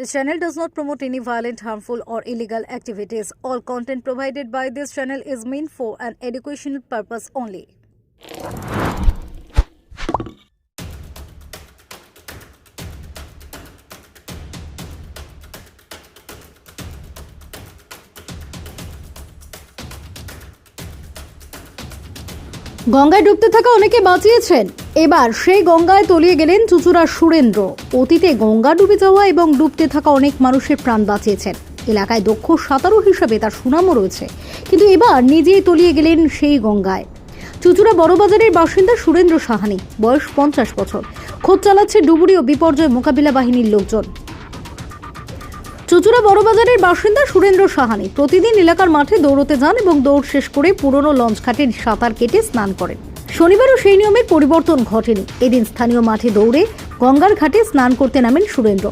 This channel does not promote any violent, harmful, or illegal activities. All content provided by this channel is meant for an educational purpose only. গঙ্গায় ডুবতে থাকা অনেকে বাঁচিয়েছেন এবার সেই গঙ্গায় তলিয়ে গেলেন চুচুড়ার সুরেন্দ্র। অতীতে গঙ্গা ডুবে যাওয়া এবং ডুবতে থাকা অনেক মানুষের প্রাণ বাঁচিয়েছেন। এলাকায় দক্ষ সাঁতারু হিসাবে তার সুনামও রয়েছে। কিন্তু এবার নিজেই তলিয়ে গেলেন সেই গঙ্গায়। চুচুড়া বড়বাজারের বাসিন্দা সুরেন্দ্র সাহানি, বয়স পঞ্চাশ বছর। খোঁজ চালাচ্ছে ডুবুরি ও বিপর্যয় মোকাবিলা বাহিনীর লোকজন। চুচুড়া বড়বাজারের বাসিন্দা সুরেন্দ্র সাহানি প্রতিদিন এলাকার মাঠে দৌড়তে যান এবং দৌড় শেষ করে পুরনো লঞ্চ ঘাটের সাঁতার কেটে স্নান করেন। শনিবারও সেই নিয়মের পরিবর্তন ঘটেনি। এদিন স্থানীয় মাঠে দৌড়ে গঙ্গার ঘাটে স্নান করতে নামেন সুরেন্দ্র।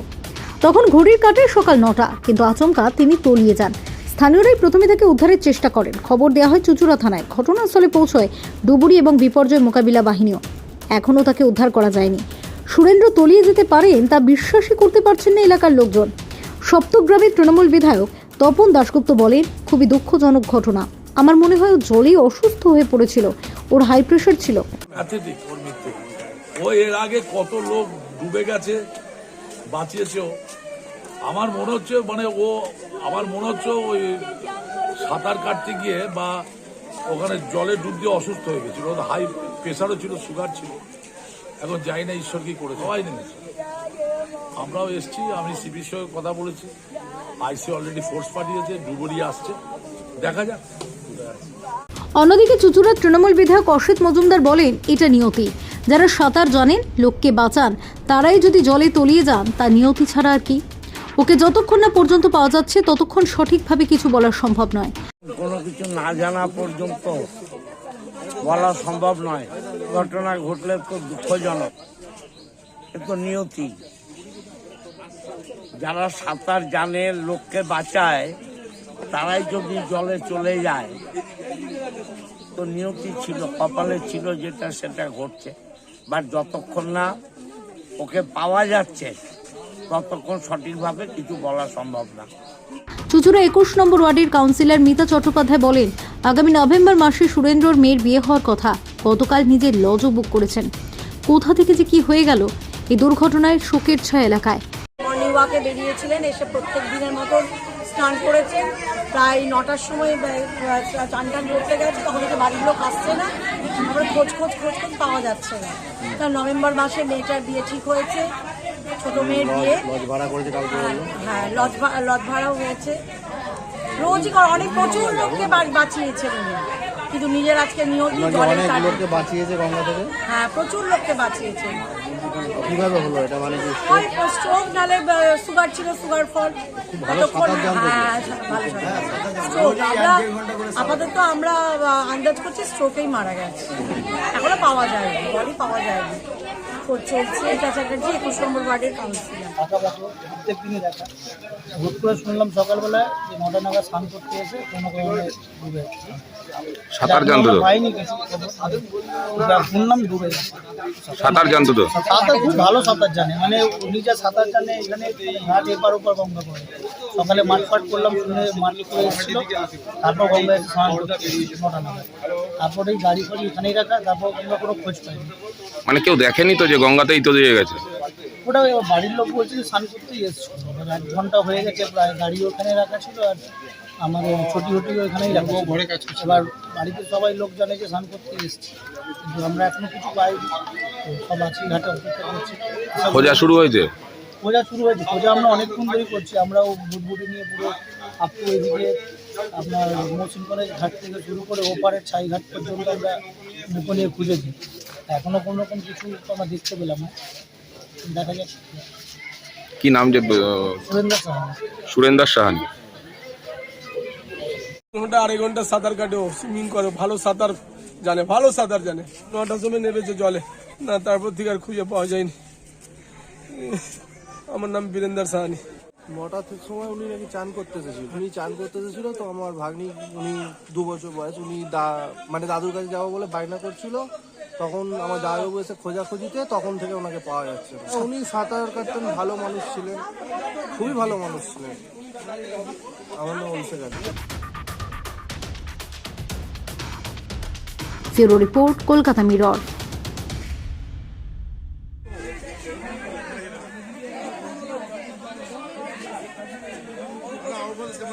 তখন ঘড়ির কাটে সকাল নটা, কিন্তু আচমকা তিনি তলিয়ে যান। স্থানীয়রাই প্রথমে তাকে উদ্ধারের চেষ্টা করেন। খবর দেওয়া হয় চুচুড়া থানায়। ঘটনাস্থলে পৌঁছয় ডুবুরি এবং বিপর্যয় মোকাবিলা বাহিনীও। এখনও তাকে উদ্ধার করা যায়নি। সুরেন্দ্র তলিয়ে যেতে পারেন তা বিশ্বাসই করতে পারছেন না এলাকার লোকজন। সপ্তগ্রামের তৃণমূল বিধায়ক তপন দাশগুপ্ত বলেন, খুবই দুঃখজনক ঘটনা। আমার মনে হয় জলেই অসুস্থ হয়ে পড়েছিল। ওর হাই প্রেশার ছিল। ও এর আগে কত লোক ডুবে গেছে, বাঁচিয়েছে। আমার মনে হচ্ছে মানে ও, আমার মনে হচ্ছে ওই সাঁতার কাটতে গিয়ে বা ওখানে জলে ডুব দিয়ে অসুস্থ হয়ে গেছিল। ওর হাই প্রেশারও ছিল সুগার ছিল। এখন যাই না ঈশ্বর কি করে সবাই নেমেছে। আমরাও এসছি, আমি সিপির সঙ্গে কথা বলেছি। আইসি অলরেডি ফোর্স পাঠিয়েছে, ডুবুরি আসছে। দেখা যাক। অন্যদিকে চুচুড়ার তৃণমূল বিধায়ক অসিত মজুমদার বলেন, এটা নিয়তি। যারা সাঁতার জানেন, লোককে বাঁচান, তারাই যদি জলে তলিয়ে যান, তা নিয়তি ছাড়া আর কি? ওকে যতক্ষণ না পর্যন্ত পাওয়া যাচ্ছে, ততক্ষণ সঠিকভাবে কিছু বলা সম্ভব নয়। কোনো কিছু না জানা পর্যন্ত বলা সম্ভব নয়। ঘটনা ঘটলে তো দুঃখজনক। তো নিয়তি। যারা সাঁতার জানে, লোককে বাঁচায়, তারাই যদি জলে চলে যায় নিয়তি ছিল, কপালে ছিল যেটা, সেটা ঘটছে। বাট যতক্ষণ না ওকে পাওয়া যাচ্ছে, ততক্ষণ সঠিকভাবে কিছু বলা সম্ভব না। চুচুড়া একুশ নম্বর ওয়ার্ডের কাউন্সিলর মিতা চট্টোপাধ্যায় বলেন, আগামী নভেম্বর মাসে সুরেন্দ্রর মেয়ের বিয়ে হওয়ার কথা। গতকাল নিজের লজও বুক করেছেন। কোথা থেকে যে কি হয়ে গেল, এই দুর্ঘটনায় শোকের ছায়া এলাকায়। ওয়াকে বেরিয়েছিলেন এসে প্রত্যেক দিনের মতন স্নান করেছেন। প্রায় নটার সময় চান টান করতে গেছে তখন থেকে বাড়ির লোক আসছে না তারপরে খোঁজ খোঁজ খোঁজ খোঁজ পাওয়া যাচ্ছে না। তা নভেম্বর মাসে মেয়েটার বিয়ে ঠিক হয়েছে ছোট মেয়ের বিয়ে। হ্যাঁ, হ্যাঁ লজ লজ ভাড়াও হয়েছে। রোজই কর- অনেক প্রচুর লোককে বাঁচিয়েছে উনি। কিন্তু নিজের আজকে জলের বাঁচিয়েছে গঙ্গা থেকে। হ্যাঁ প্রচুর লোককে বাঁচিয়েছেন কীভাবে হলো এটা মানে কি? স্ট্রোক নালে সুগার ছিল সুগার ফল। ততক্ষণ হ্যাঁ ভালো আমরা আপাতত আমরা আন্দাজ করছি স্ট্রোকেই মারা গেছে। এখনও পাওয়া যায়নি বডি পাওয়া যায়নি খোঁজ চলছে এটা চ্যাটার্জি একুশ নম্বর ওয়ার্ডের কাউন্সিলর হুট করে শুনলাম সকালবেলা যে নটা নাগাদ স্নান করতে এসে কোনো কারণে ডুবে গেছে। সাঁতার জানতো তো? আমরা কিছু। যা শুনলাম ডুবে গেছে। সাঁতার জানতো তো? সাঁতার খুব ভালো সাঁতার জানে। মানে উনি যা সাঁতার জানে এখানে ঘাট এপার ওপার গঙ্গা করে। সকালে মাঠ ফাট করলাম শুনে মাঠ করে এসেছিল। তারপর গঙ্গা এসে স্নান করতে এসেছে নটা নাগাদ। তারপরে গাড়ি ফাড়ি এখানেই রাখা তারপর আমরা কোনো খোঁজ পাইনি। মানে কেউ দেখেনি তো যে গঙ্গাতেই তো দিয়ে গেছে? ওটা বাড়ির লোক বলছে যে স্নান করতেই এসছিল। এক ঘণ্টা হয়ে গেছে প্রায় গাড়ি ওখানে রাখা ছিল আর আমার ছোটি হুটি ওখানেই রাখা ঘরে কাজ এবার বাড়িতে সবাই লোক জানে যে স্নান করতে এসছে কিন্তু আমরা এখনও কিছু পাইনি। তো সব আছি ঘাটে অপেক্ষা করছি। খোঁজা শুরু হয়েছে? খোঁজা শুরু হয়েছে। খোঁজা আমরা অনেকক্ষণ ধরেই করছি। আমরাও বুটবুটি নিয়ে পুরো আপু এদিকে আপনার মৌসুম কলেজ ঘাট থেকে শুরু করে ওপারের ছাই ঘাট পর্যন্ত আমরা নিয়ে খুঁজেছি। এখনও কোনো রকম কিছু আমরা দেখতে পেলাম না। দেখা যাক। কি নাম যে সুরেন্দ্র সাহানি? ঘণ্টা আড়াই ঘণ্টা সাঁতার কাটে সুইমিং করে ভালো সাঁতার জানে ভালো সাঁতার জানে। নটার সময় নেমেছে জলে না তারপর থেকে আর খুঁজে পাওয়া যায়নি। আমার নাম বীরেন্দার সাহানি। নটার সময় উনি নাকি চান উনি চান তো আমার ভাগ্নি উনি দু বছর বয়স উনি দা মানে দাদুর কাছে যাব বলে বায়না করছিল। তখন আমার দাদু এসে খোঁজাখুঁজিতে তখন থেকে ওনাকে পাওয়া যাচ্ছে। উনি সাঁতার কাটতেন, ভালো মানুষ ছিলেন, খুবই ভালো মানুষ ছিলেন। আমার নাম Abhishek report, Kolkata Mirror.